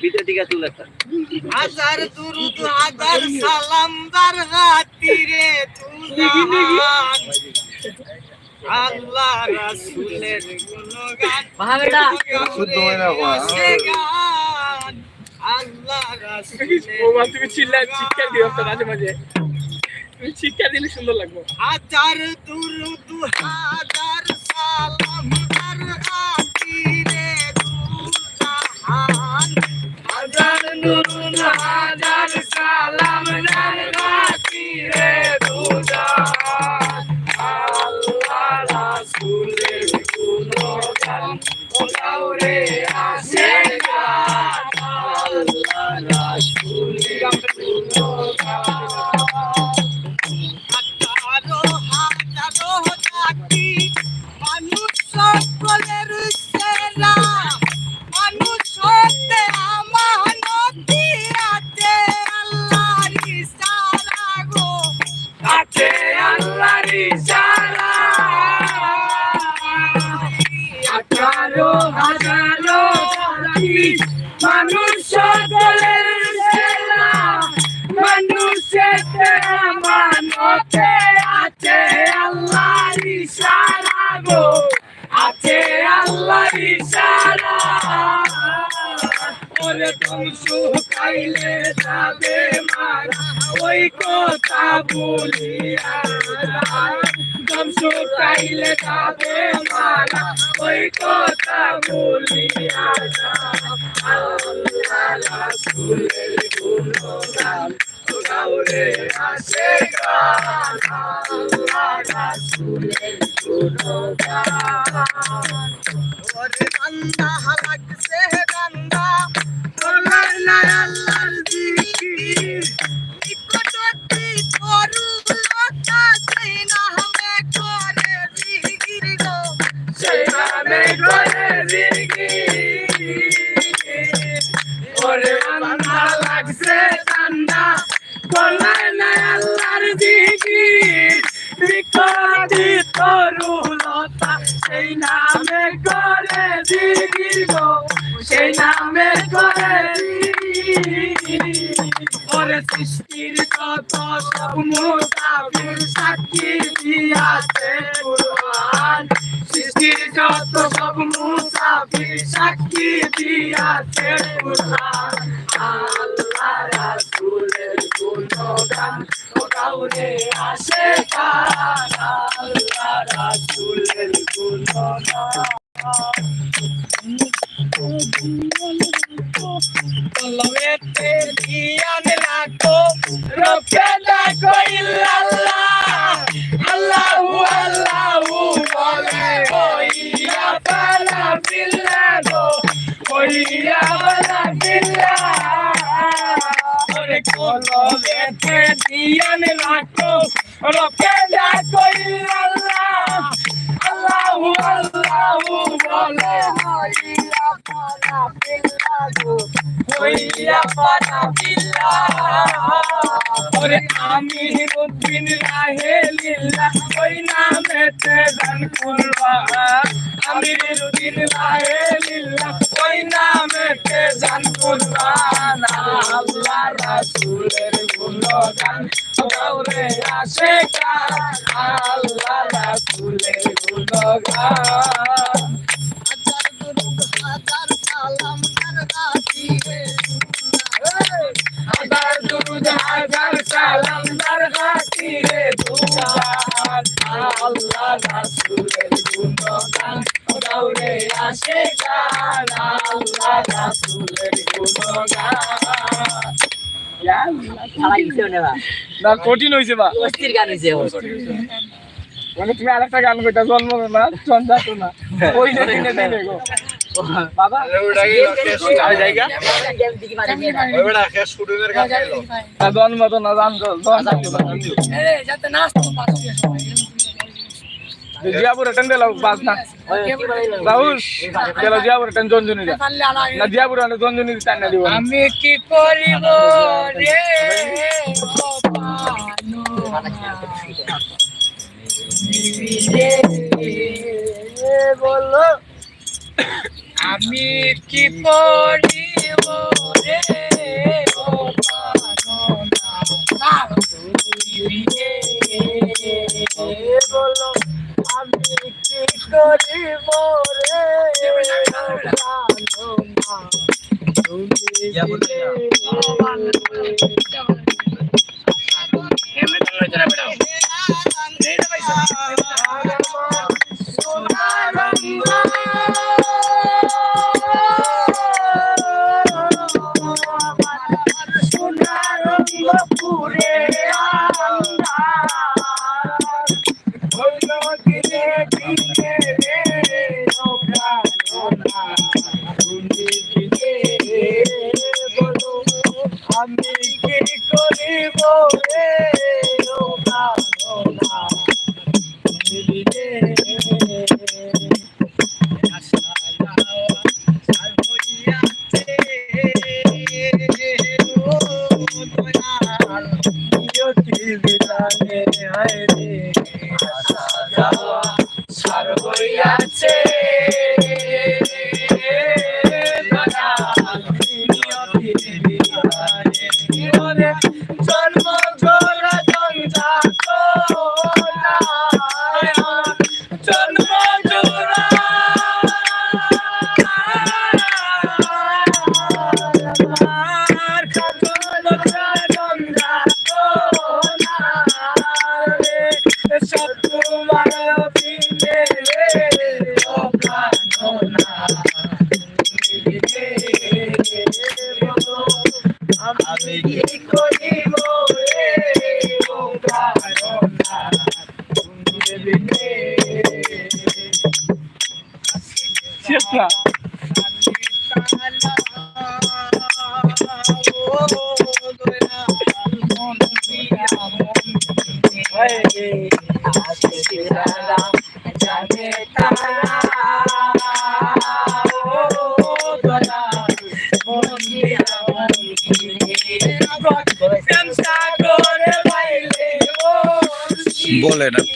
ভিতরে দিকে তুল হাজার দুরুদ হাজার সালাম দার আল্লাহ রাসূলের গুণগান মহাবেটা শুদ্ধ হয় না আল্লাহ রাসূলের ওমা তুমি চিল্লা চিৎকার দিও তো মাঝে মাঝে। তুমি চিৎকার দিলে সুন্দর লাগবে। হাজার দুরুদ হাজার সালাম দার হাতিরে তুজান হাজার হাজার সালাম দার হাতিরে তুজান আল্লাহ রাসূলের গুণগান গান ইশারা গো, আছে আল্লাহর ইশারা। ওরে তুমি শুকাইলে যাবে মারা, ওই কথা বলিয়া। দম শুকাইলে যাবে মারা, ওই কথা বলিয়া। আল্লাহ রাসূলের গুণগান। গাউরে আসে গান আল্লাহ রাসূলের গুণগান ওরে বান্দা লাগছে জিকির তোলার না আল্লাহর জিকির নিকটবর্তী করু লতা সেই নামে করে জিকির গো সেই নামে করে ওরে সৃষ্টির কত সব মুসাফির সাক্ষী দিয়াছে কুরআন সৃষ্টির যত সব মুসাফির সাক্ষী দিয়াছে কুরআন ও গাউরে আসে রাসূলের কলমেতে ধিয়ান রাখো রক্ষে দেখো ইল্লাল্লাহ আল্লাহু আল্লাহু বলে ওইয়া পালা বিল্লাহ গো ওরে কলমেতে ধিয়ান রাখো রক্ষে দেখো ইল্লাল্লাহ আল্লাহু আল্লাহু বলে ওইয়া পালা বিল্লাহ গো হইয়া পানা বিল্লা ওরে আমি রুদ্দিন রাহে লিল্লা ওই নামেতে গান করবা আমি রুদ্দিন রাহে লিল্লা ওই নামেতে গান করবা না আল্লাহ রাসূলের গুণগান গাওরে আসে গান আল্লাহ রাসূলের গুণগান। হাজার দুরুদ হাজার সালাম সালাম দরগাতিরে দুজান আল্লাহ রাসূলের গুণগান গাওরে আসে গান আল্লাহ রাসূলের গুণগান। না কঠিন হয়েছে বা। অস্থির গান হয়েছে মানে তুমি আরেকটা গান কইতা জন্ম না চন্দা তো না ওই যে দিনে দিনে গো বাবা জন্ম তো না জান জিয়াপুর রিটার্ন দিল বাস না রাহুল গেল জিয়াপুর রিটার্ন জঞ্জুনি না জিয়াপুর জঞ্জুনি টাইম দিব আমি কি করিব রে বলো আমি কি করিব রে বলো আমি কি করিব রে তুমি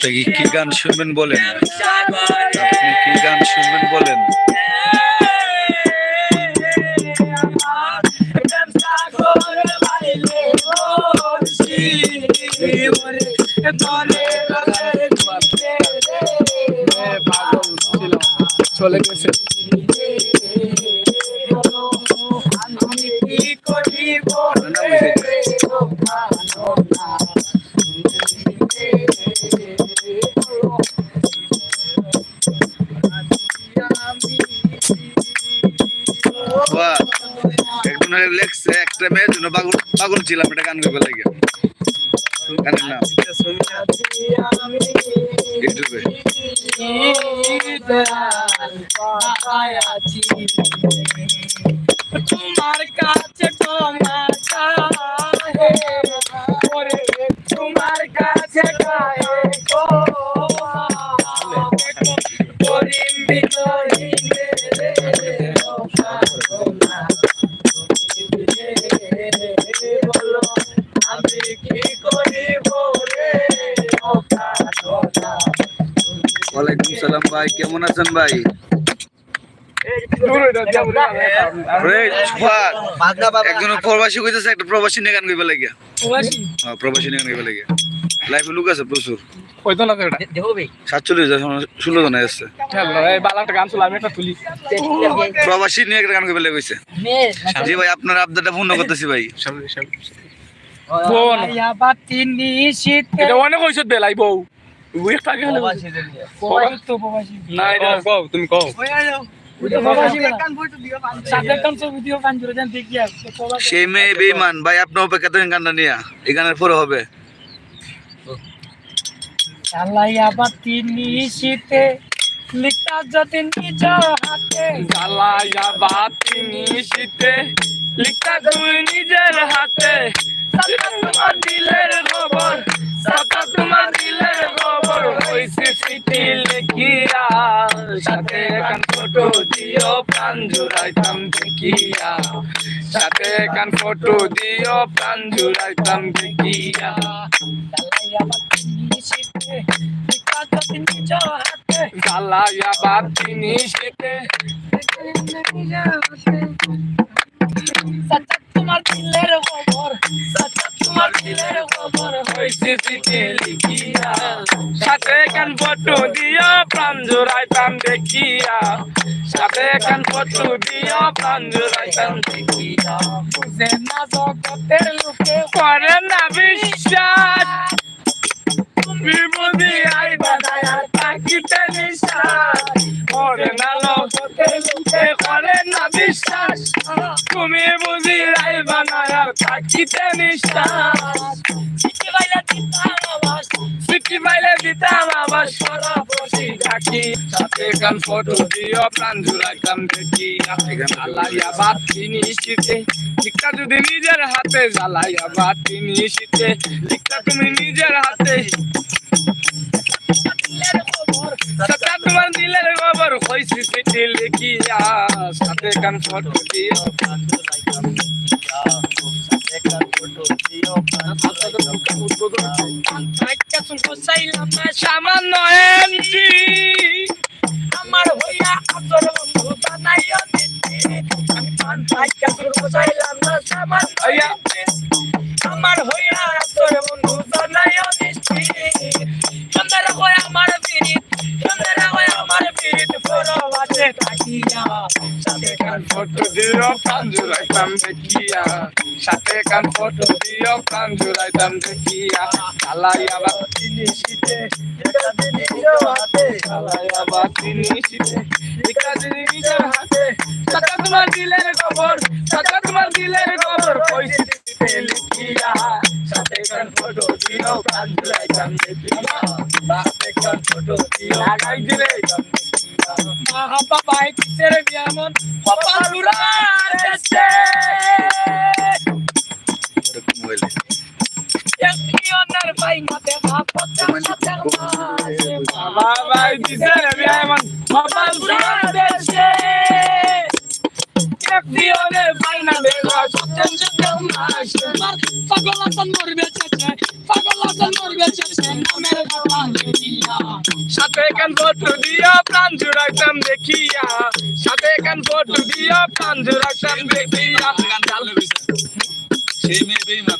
আপনি কি গান শুনবেন বলেন? আপনি কি গান শুনবেন বলেন? চলে গেছে। পাগল ছিলাম এটা গান গাইবে লাগে ভাই কেমন আছেন ভাই? একজন প্রবাসী কইতেছে একটা প্রবাসী নিয়ে গান গাইবে লাগে হ্যাঁ প্রবাসী নিয়ে গান গাইবে লাগে লাইফে লোক আছে প্রচুর। ওই না এটা? সাতচল্লিশ ষোলো জন আসছে খেলো এই বালা একটা গান ছিল আমি একটা তুলি। প্রবাসী নিয়ে একটা গান গাইবে লাগে জি ভাই আপনার আবদারটা পূর্ণ করতেছি ভাই। অনেক বেলাই বউ। একটা আগে হলে তো প্রবাসী না এটা কও তুমি কও। সেই মেয়ে বেইমান ভাই আপনার অপেক্ষা থাকেন গানটা নিয়ে। এই গানের পরে হবে। চালাইয়া বাতি নিশীতে লিখা যদি নিজ হাতে। জ্বালাইয়া বাতি নিশিতে লিখতা তুই নিজের হাতে। সাতা তোমার দিলের খবর সাতা তোমার দিলের খবর, হইছে সাথে কান ফটো দিও, প্রাণ জুড়াইতাম দেখিয়া ফটো দিও, প্রাণ জুড়াইতাম যদি নিজ তোমার দিলের খবর সাচ্চা তোমার দিলের খবর হইছে চিঠি লিখিয়া। সাথে কান ফটো দিয়া প্রাণ জোড়াইতাম দেখিয়া। সাথে কান ফটো দিয়া প্রাণ জোড়াইতাম দেখিয়া। বুঝে না জগতের লোকে করে না বিশ্বাস বিপদে আই বাদায় থাকিতে নিশ্বাস। করে না লোকতে লোকে না বিশ্বাস। তুমি বুঝি রাই বানায় থাকিতে নিশ্বাস। বাইলা দিতাম আবাস সিটি বাইলে দিতাম আবার সরা। বসি ডাকি সাথে গান ফটো দিও প্রাণ জুড়াইতাম দেখি জ্বালাইয়া বাতি নিশিতে লিখা যদি নিজের হাতে জ্বালাইয়া বাতি নিশিতে লিখা তুমি নিজের হাতে। সাথে তোমার দিলের খবর হইছি চিঠি লিখিয়া। সাথে গান ফটো দিও প্রাণ জুড়াইতাম দেখিয়া দিও প্রাণ জুড়াইতাম আজকে শুনব চাইলাম না সামান্য এমজি আমার হইয়া আদর বন্ধু বানাইও নিতে আমি পান আজকে শুনব চাইলাম না দিও প্রাণ জুড়াইতাম দেখিয়া সাথে কান ফটো দিও প্রাণ জুড়াইতাম দেখিয়া চালাইয়া বাতি নিশিতে এটা দিন নিজের হাতে চালাইয়া বাতি নিশিতে এটা দিন নিজের হাতে সাথে তোমার দিলের খবর সাথে তোমার দিলের খবর পরিস্থিতিতে লিখিয়া সাথে কান ফটো দিও প্রাণ জুড়াইতাম দেখিয়া সাথে কান ফটো দিও লাগাই দিলে দেখা সত্যম সত্যম মাসে পাগল আতন মরবে চেচে পাগল আতন মরবে চেচে নামের সাথে কান ফটো দিয়া প্রাণ জুড়াইতাম দেখিয়া সাথে কান ফটো দিয়া প্রাণ জুড়াইতাম দেখিয়া সেই মেয়ে বেইমান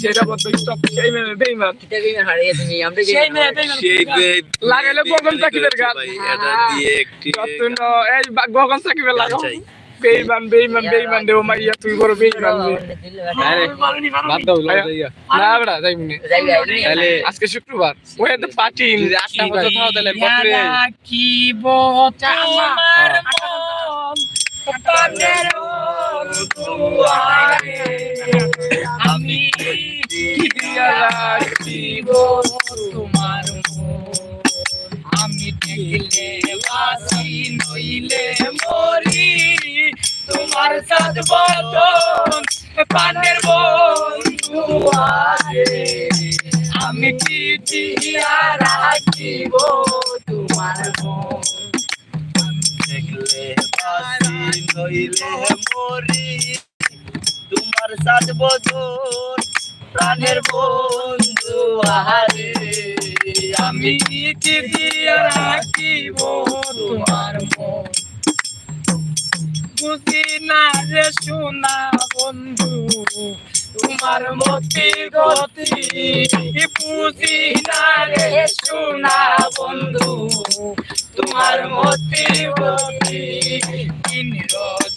সেটা বলতো স্টপ সেই মেয়ে বেইমান হারিয়ে তুমি আমরা সেই মেয়ে বেগম লাগাইলে গগন চাকিদের গান। এটা দিয়ে একটি এই বা- গগন সাকিবে লাগাও বেইমান বেইমান বেইমান দেও মাইয়া তুই বড় আয়া। না বেড়া যাই মুনি তাহলে আজকে শুক্রবার। ওই তো পার্টি আটটা বছর থাও তাহলে পত্রে রাখিব তোমার মন প্রাণের দুয়ারে আমি দিয়া রাখিব তোমার বাসি নইলে মরি। তোমার সাথ বদন প্রাণের বন্ধু আরে আমি দিয়া রাখিব তোমার মন। দেখলে বাসি নইলে মরি। তোমার সাথ বদন প্রাণের বন্ধু, আহারে। আমি কি দিয়া রাখিব তোমার বুঝি না রে সোনা বন্ধু, তোমার মতি গতি। বুঝি না রে সোনা বন্ধু, তোমার মতি গতি। দিন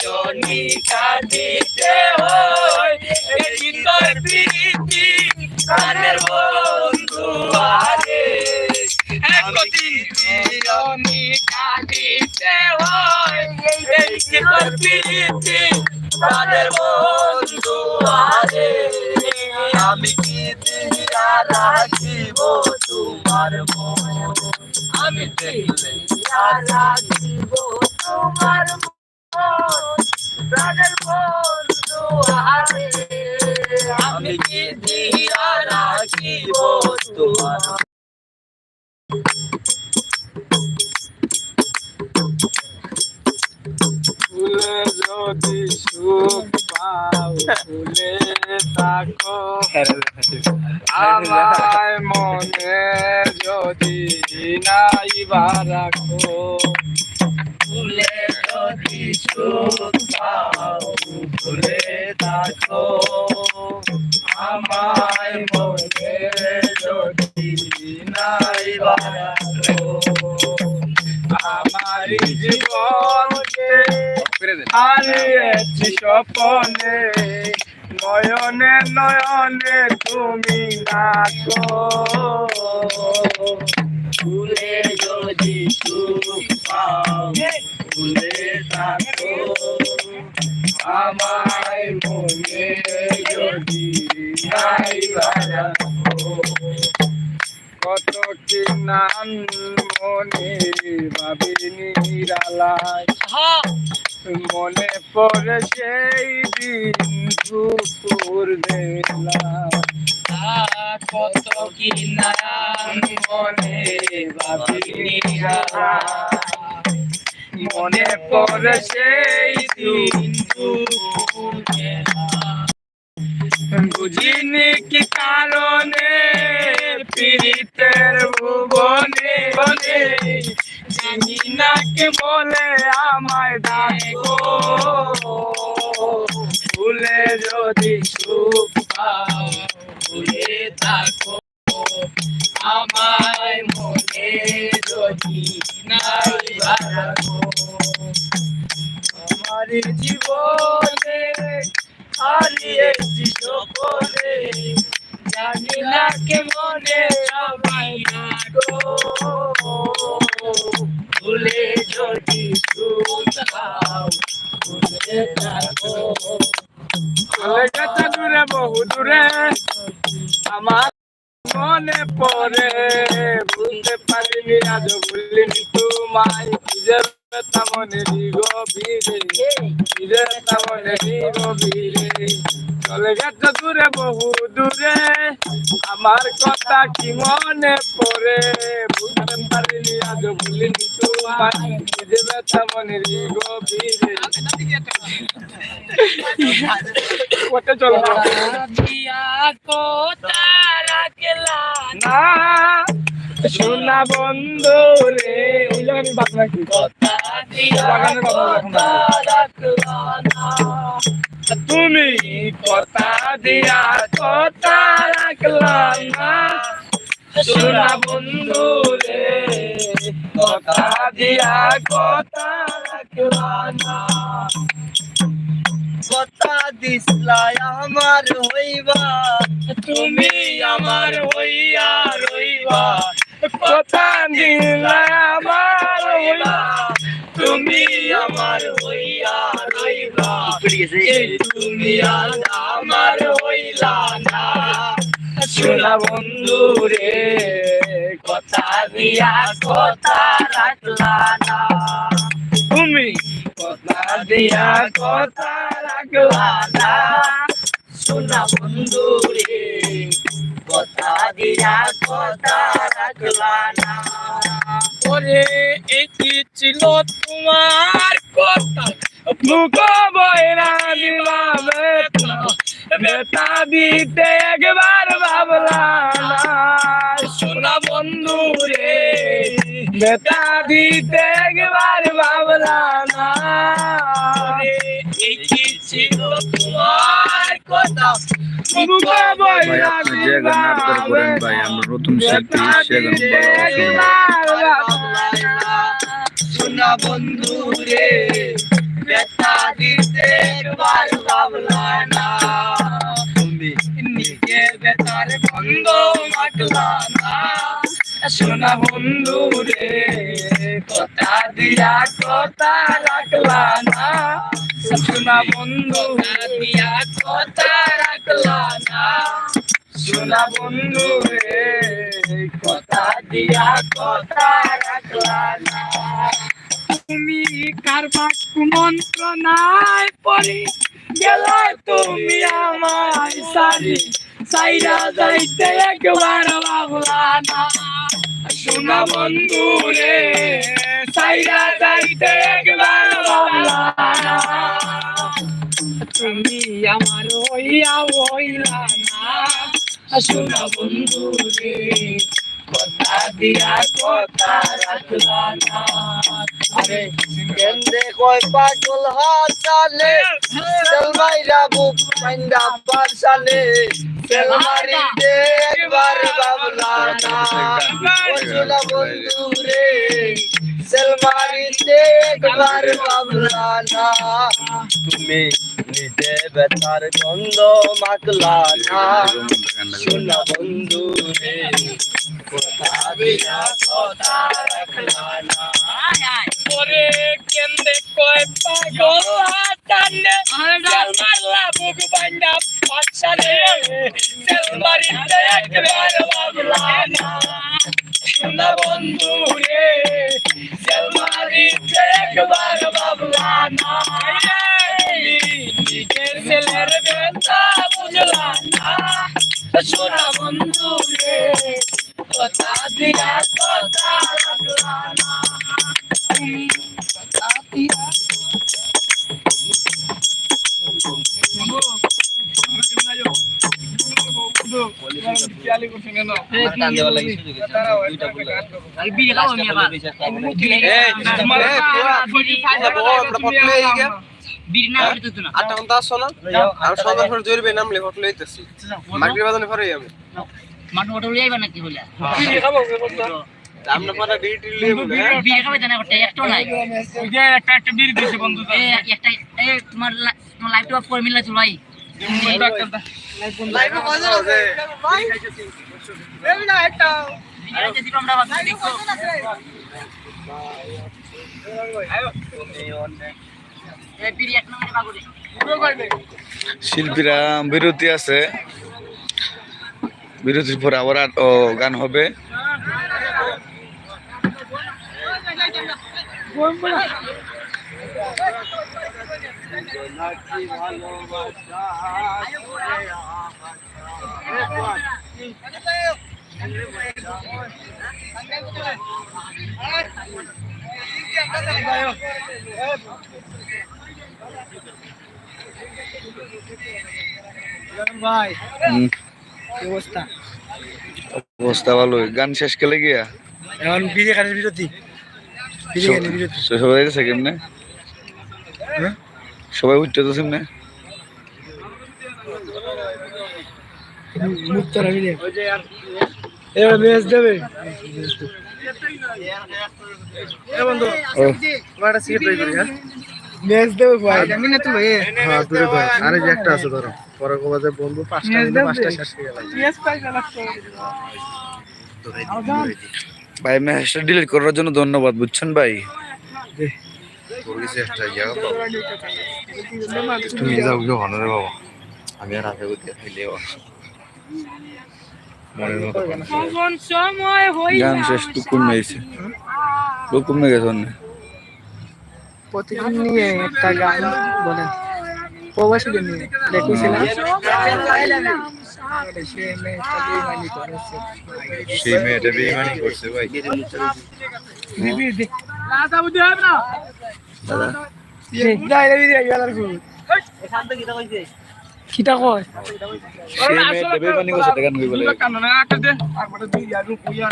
রজনী কাটিতে হয়। এই তোর প্রীতি প্রাণের বন্ধু আরে। একদিন রজনী কাটিতে হয়। এই তোর প্রীতি প্রাণের বন্ধু আরে। আমি কি দিয়া রাখিব তোমার মন। আমি দেখলে রাখিব ফুলে যদি সুখ পাও ভুলে থাকো আমায় মনে যদি নাই বা রাখো ভুলে সুখ পাও ভুলে থাকো আমায় মনে যদি নাই বাড়াতো আমার জীবনকে হারিয়েছি স্বপনে নয়নে নয়নে তুমি নাকো ভুলে যদি সুখ পাও আমায় মনে যদি কত কি নাম মনে ভাবিনি রালায় মনে পড়ে সেই দিন দুপুর বেলা। কত কি নারায়ণ মনে ভাবিনি মনে পড়ে সেই বুঝিনি কি কারণে পীড়িতের ভুবনে বনে? জানি না কে বলে আমায় ডাকো। ভুলে যদি সুখ পাও, ভুলে থাকো। আমায় মনে যদি নাই বাড়াবো আমার জীবনে হারিয়েছি সকলে, জানি না কে মনে সবাই ডাকো ভুলে যদি পাও ভুলে থাকো কথা কি মনে তুমি কথা দিয়া কথা রাখলা না। সোনা বন্ধু রে, কথা দিয়া কথা রাখলা না। কথা দিসলাই আমার হইবা, তুমি আমার হইয়া রইবা। কথা দিলা আমার হইলা তুমি আমার হইয়া রইবা। তুমি আর আমার হইলা না। সোনা বন্ধু রে, কথা দিয়া কথা রাখলা না। তুমি কথা দিয়া কথা রাখলা না। সোনা বন্ধু রে, কথা দিয়া কথা রাখলা না। ওরে একই ছিল তোমার কথা। মুখ বয়রা দিলা বেতা দিতে একবার ভাবলা না সোনা বন্ধু রে বেতা দিতে একবার ভাবলা না একই ছিল তোমার কথা? যে গান নাটক করেন ভাই আমরা নতুন শিল্পী সে গান সোনা বন্ধু রে ব্যথা দিতে একবার ভাবলা না। তুমি নিজে ব্যথার বন্ধ মাটলা না। সোনা বন্ধু রে কথা দিয়া কথা রাখলা না। সোনা বন্ধু দিয়া কথা রাখলা না। সোনা বন্ধু রে কথা দিয়া কথা রাখলা না। তুমি কার বাক্য মন্ত্রণায় পড়ি? গেলা তুমি আমায় সারি। সাইরা যাইতে একবার ভাবলা না। সোনা বন্ধু রে সাইরা যাইতে একবার ভাবলা না। তুমি আমার হইয়া হইলা না। শোনা বন্ধু রে কথা কেন্দে কয় পাগল হাসালে বুক বাবলা না বসুলা বন্ধু রে সেলমারিতে একবার বাবলা না তুমি নিজে বেতার গন্ধ মাখলা না শোনা বন্ধু রে কথা দিয়া কথা রাখলা না ওরে কেন্দে কয় পাগল? হাতানে সেলমারলা বুক বান্দা পাছালে সেলমারিতে একবার আটটা ঘণ্টা আসছো না আর সন্ধ্যার পরে জরুরি নামলে হোটেল হইতেছি মাগরিব বাজানে পরে আমি মানুষ ওটা উড়িয়াইবা নাকি বলে আমরা পরে ডিউটি লিয়ে বলে খাবে জানা করতে একটাও নাই একটা একটা বিড়ি দিছে বন্ধু একটা তোমার করে চলাই শিল্পীরা বিরতি আছে। বিরতির পর আবার ও, গান হবে। ভাই হুম, অবস্থা। অবস্থা ভালো গান শেষ কেলে গিয়া? এখন বিড়ি খানের বিরতি। সবাই যাইতেছে কেমনে? হ্যাঁ? সবাই উঠতে তো হ্যাঁ? না তুই হ্যাঁ দূরে ধর। আরে যে একটা আছে ধরো। পরে কোবাতে বন্ধু পাঁচটা দিলে পাঁচটা শেষ হয়ে গেল। ভাই মেসেজটা ডিলিট করার জন্য ধন্যবাদ বুঝছেন ভাই? তুমি যাও গিয়ে হনরে বাবা। আমি আর আগে করতে খাইলে গান শেষ তো কমে গেছে লোক কমে গেছে অনেক প্রতিদিন নিয়ে একটা গান বলেন। প্রবাসীদের নিয়ে। দেখেছিলাম। সেই মেয়েটা বেইমানি করছে ভাই। দাদা? কিটা কয়? এটা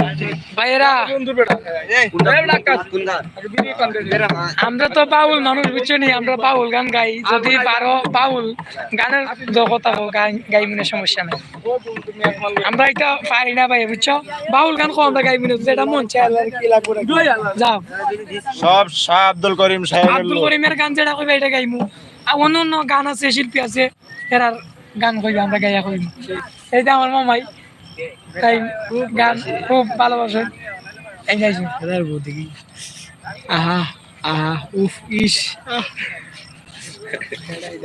লাগে। ভাইয়েরা। আমরা তো বাউল মানুষ বুঝছ নি? আমরা বাউল গান গাই। যদি পারো বাউল গানের কথা হোক গাই মনে সমস্যা নেই। আমরা এটা পারি না ভাই বুঝছ? বাউল গান কো আমরা গাই মনে যেটা মন চায়। যাও। সব শাহ আব্দুল করিম সাহেবের আব্দুল করিমের গান যেটা কইবে এটা গাইমু। আর অন্য অন্য গান আছে শিল্পী আছে। এরার গান কইবে আমরা গাইয়া কইমু এইটা আমার মামাই তাই গান খুব ভালোবাসে। এই গাইছি। আহা আহা উফ ইস।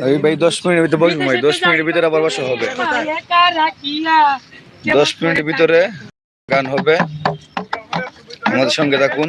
ওই ভাই দশ মিনিটের ভিতরে বসবো ভাই। দশ মিনিটের ভিতরে আবার বসা হবে। দশ মিনিটের ভিতরে গান হবে। আমাদের সঙ্গে থাকুন।